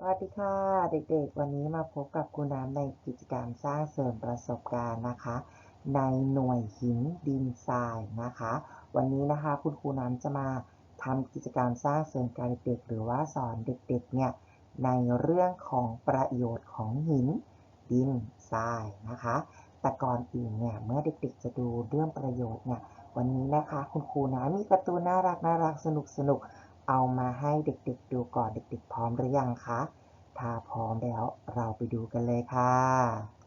สวัสดีค่ะ เด็กๆ วันนี้มาพบกับครูน้ำในกิจกรรมสร้างเสริมประสบการณ์นะคะ ในหน่วยหินดินทรายนะคะ วันนี้นะคะคุณครูน้ำจะมาทำกิจกรรมสร้างเสริมการเด็กหรือว่าสอนเด็กๆเนี่ยในเรื่องของประโยชน์ของหินดินทรายนะคะ แต่ก่อนอื่นเนี่ยเมื่อเด็กๆ จะดูเรื่องประโยชน์เนี่ยวันนี้นะคะ คุณครูน้ำมีการ์ตูนน่ารักน่ารักสนุกสนุก เอามาให้เด็กๆดูก่อนเด็กๆพร้อมหรือยังคะ ถ้าพร้อมแล้วเราไปดูกันเลยค่ะ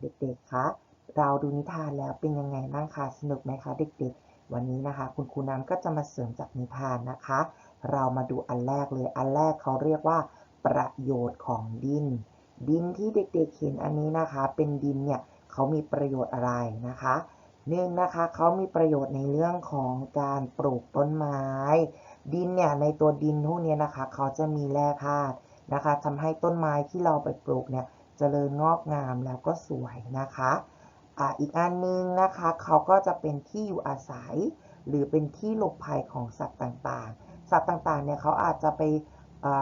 เด็กๆคะเราดูนิทานแล้วเป็นยังไงบ้างคะสนุกไหมคะเด็กๆ วันนี้นะคะ คุณครูน้ำก็จะมาเสริมจากนิทานนะคะ เรามาดูอันแรกเลยอันแรกเขาเรียกว่า ประโยชน์ของดิน ดินที่เด็กๆเห็นอันนี้นะคะ เป็นดินเนี่ยเขามีประโยชน์อะไรนะคะหนึ่งนะคะเขามีประโยชน์ในเรื่องของการปลูกต้นไม้ ดินเนี่ยในตัวดินพวกเนี้ยนะคะ เขาจะมีแร่ธาตุนะคะทำให้ต้นไม้ที่เราไปปลูกเนี่ย เจริญงอกงามแล้วก็สวยนะคะอีกอันนึงนะคะเขาก็จะเป็นที่อยู่อาศัย หรือเป็นที่หลบภัยของสัตว์ต่างๆ สัตว์ต่างๆเนี่ยเขาอาจจะไป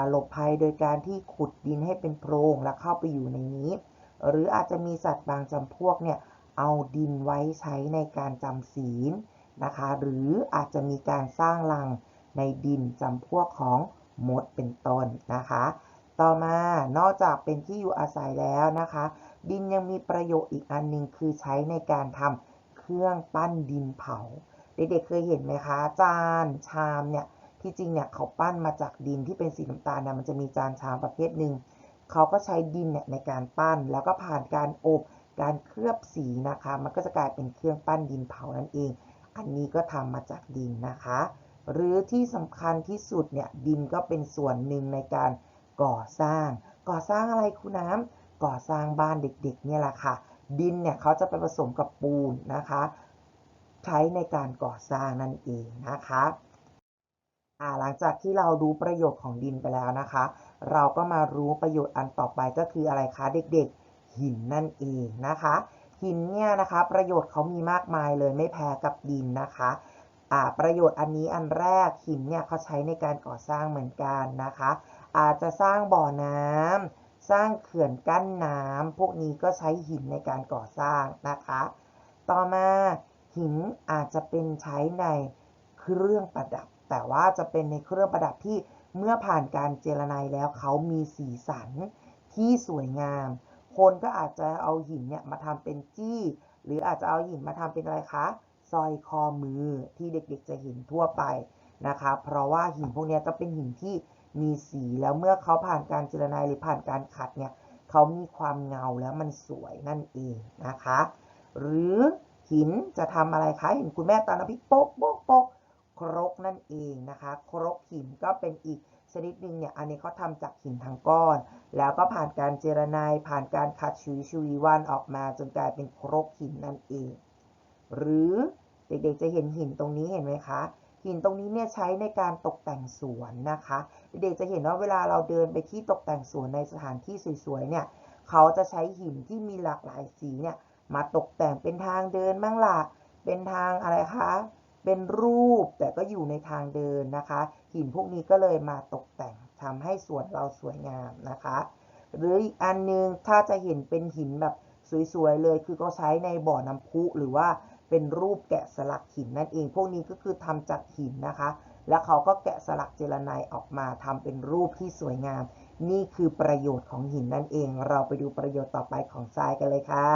หลบภัยโดยการที่ขุดดินให้เป็นโพรงแล้วเข้าไปอยู่ในนี้ หรืออาจจะมีสัตว์บางจำพวกเนี่ยเอาดินไว้ใช้ในการจำศีลนะคะ หรืออาจจะมีการสร้างรังในดินจำพวกของมดเป็นต้นนะคะ ต่อมานอกจากเป็นที่อยู่อาศัยแล้วนะคะ ดินยังมีประโยชน์อีกอันหนึ่งคือใช้ในการทำเครื่องปั้นดินเผา เด็กๆเคยเห็นไหมคะ จานชามเนี่ยที่จริงเนี่ยเขาปั้นมาจากดินที่เป็นสีน้ำตาลนะมันจะมีจานชามประเภทหนึ่งเขาก็ใช้ดินเนี่ยในการปั้นแล้วก็ผ่านการอบการเคลือบสีนะคะ มันก็จะกลายเป็นเครื่องปั้นดินเผานั่นเอง อันนี้ก็ทำมาจากดินนะคะ หรือที่สำคัญที่สุดเนี่ยดินก็เป็นส่วนหนึ่งในการ ก่อสร้าง ก่อสร้างอะไรคุณน้ำก่อสร้างบ้านเด็กๆเนี่ยแหละค่ะ ดินเนี่ยเขาจะไปผสมกับปูนนะคะ ใช้ในการก่อสร้างนั่นเองนะคะหลังจากที่เรารู้ประโยชน์ของดินไปแล้วนะคะ เราก็มารู้ประโยชน์อันต่อไปก็คืออะไรคะเด็กๆ หินนั่นเองนะคะ หินเนี่ยนะคะประโยชน์เขามีมากมายเลยไม่แพ้กับดินนะคะ ประโยชน์อันนี้อันแรกหินเนี่ยเขาใช้ในการก่อสร้างเหมือนกันนะคะ อาจจะสร้างบ่อน้ำสร้างเขื่อนกั้นน้ำพวกนี้ก็ใช้หินในการก่อสร้างนะคะ ต่อมาหินอาจจะเป็นใช้ในเครื่องประดับ แต่ว่าจะเป็นในเครื่องประดับที่เมื่อผ่านการเจรไนแล้วเขามีสีสันที่สวยงาม คนก็อาจจะเอาหินเนี่ยมาทำเป็นจี้ หรืออาจจะเอาหินมาทำเป็นอะไรคะ สร้อยคอมือที่เด็กๆจะเห็นทั่วไปนะคะ เพราะว่าหินพวกนี้จะเป็นหินที่มีสีแล้วเมื่อเขาผ่านการเจรไนหรือผ่านการขัดเนี่ยเขามีความเงาแล้วมันสวยนั่นเองนะคะ หรือหินจะทำอะไรคะเห็นคุณแม่ตอนน้ำพริกโป๊กโป๊กโป๊กครกนั่นเองนะคะ ครกหินก็เป็นอีกชนิดหนึ่งเนี่ยอันนี้เขาทำจากหินทั้งก้อน แล้วก็ผ่านการเจรไนผ่านการขัดชุยชุยวันออกมาจนกลายเป็นครกหินนั่นเอง หรือ เด็กๆจะเห็นหินตรงนี้เห็นไหมคะ หินตรงนี้เนี่ยใช้ในการตกแต่งสวนนะคะ เด็กๆจะเห็นว่าเวลาเราเดินไปที่ตกแต่งสวนในสถานที่สวยๆเนี่ยเขาจะใช้หินที่มีหลากหลายสีเนี่ยมาตกแต่งเป็นทางเดินบ้างล่ะเป็นทางอะไรคะเป็นรูปแต่ก็อยู่ในทางเดินนะคะ หินพวกนี้ก็เลยมาตกแต่งทำให้สวนเราสวยงามนะคะ หรืออีกอันนึงถ้าจะเห็นเป็นหินแบบสวยๆเลย คือเขาใช้ในบ่อน้ำพุหรือว่า เป็นรูปแกะสลักหินนั่นเอง พวกนี้ก็คือทำจากหินนะคะ แล้วเขาก็แกะสลักเจรไนออกมาทำเป็นรูปที่สวยงาม นี่คือประโยชน์ของหินนั่นเอง เราไปดูประโยชน์ต่อไปของทรายกันเลยค่ะ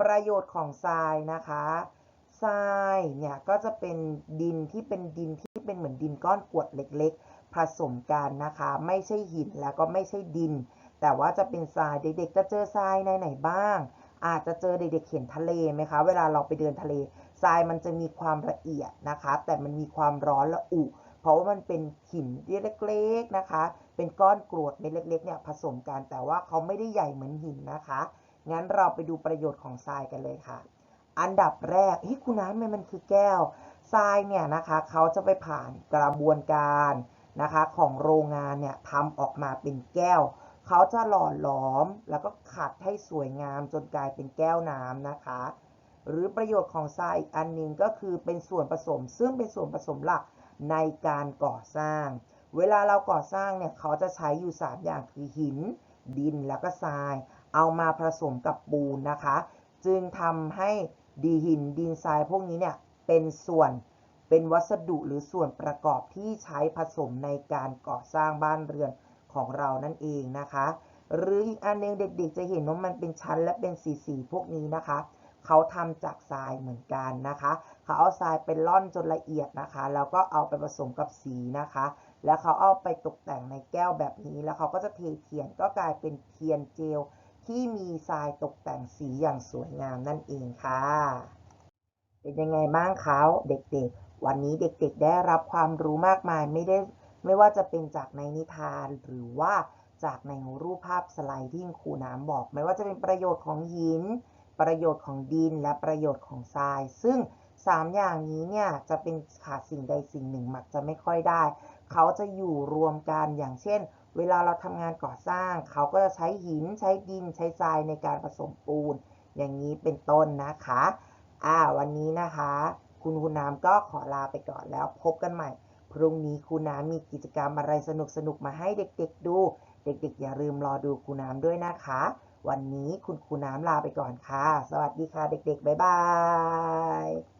ประโยชน์ของทรายนะคะทรายเนี่ยก็จะเป็นดินที่เป็นดินที่เป็นเหมือนดินก้อนกวดเล็ก ๆ ผสมกันนะคะ ไม่ใช่หินแล้วก็ไม่ใช่ดิน แต่ว่าจะเป็นทรายเด็กๆ จะเจอทรายในไหนบ้าง อาจจะเจอเด็กๆเห็นทะเลไหมคะ เวลาเราไปเดินทะเลทรายมันจะมีความละเอียดนะคะ แต่มันมีความร้อนละอุ เพราะว่ามันเป็นหินเล็กๆนะคะ เป็นก้อนกรวดเม็ดเล็กๆเนี่ยผสมกันแต่ว่าเขาไม่ได้ใหญ่เหมือนหินนะคะ งั้นเราไปดูประโยชน์ของทรายกันเลยค่ะ อันดับแรกเฮ้ยคุณน้ำมันคือแก้วทรายเนี่ยนะคะเขาจะไปผ่านกระบวนการนะคะของโรงงานเนี่ยทำออกมาเป็นแก้ว เขาจะหล่อหลอมแล้วก็ขัดให้สวยงามจนกลายเป็นแก้วน้ำนะคะ หรือประโยชน์ของทรายอีกอันหนึงก็คือเป็นส่วนผสม ซึ่งเป็นส่วนผสมหลักในการก่อสร้าง เวลาเราก่อสร้างเนี่ยเขาจะใช้อยู่ 3 อย่างคือหิน ดินแล้วก็ทราย เอามาผสมกับปูนนะคะ จึงทำให้ดีหินดินทรายพวกนี้เนี่ยเป็นส่วนเป็นวัสดุหรือส่วนประกอบที่ใช้ผสมในการก่อสร้างบ้านเรือน ของเรานั่นเองนะคะ หรืออีกอันหนึงเด็กๆ จะเห็นว่ามันเป็นชั้นและเป็นสีๆพวกนี้นะคะ เขาทำจากทรายเหมือนกันนะคะ เขาเอาทรายไปล่อนจนละเอียดนะคะ แล้วก็เอาไปผสมกับสีนะคะ แล้วเขาเอาไปตกแต่งในแก้วแบบนี้ แล้วเขาก็จะเทเทียนก็กลายเป็นเทียนเจลที่มีทรายตกแต่งสีอย่างสวยงามนั่นเองค่ะ เป็นยังไงบ้างคะเด็กๆ วันนี้เด็กๆ ได้รับความรู้มากมายไม่ได้ ไม่ว่าจะเป็นจากในนิทานหรือว่าจากในรูปภาพสไลด์ที่ครูน้ำบอก ไม่ว่าจะเป็นประโยชน์ของหิน ประโยชน์ของดินและประโยชน์ของทราย ซึ่ง 3 อย่างนี้เนี่ยจะเป็นขาดสิ่งใดสิ่งหนึ่งมักจะไม่ค่อยได้ เขาจะอยู่รวมกันอย่างเช่น เวลาเราทำงานก่อสร้าง เขาก็จะใช้หินใช้ดิน ใช้ทรายในการผสมปูน อย่างนี้เป็นต้นนะคะอ่าวันนี้นะคะ คุณคุณน้ำก็ขอลาไปก่อนแล้วพบกันใหม่ พรุ่งนี้คุณน้ำมีกิจกรรมอะไรสนุกๆมาให้เด็กๆดู เด็กๆ อย่าลืมรอดูคุณน้ำด้วยนะคะ วันนี้คุณครูน้ำลาไปก่อนค่ะ สวัสดีค่ะเด็กๆ บ๊ายบาย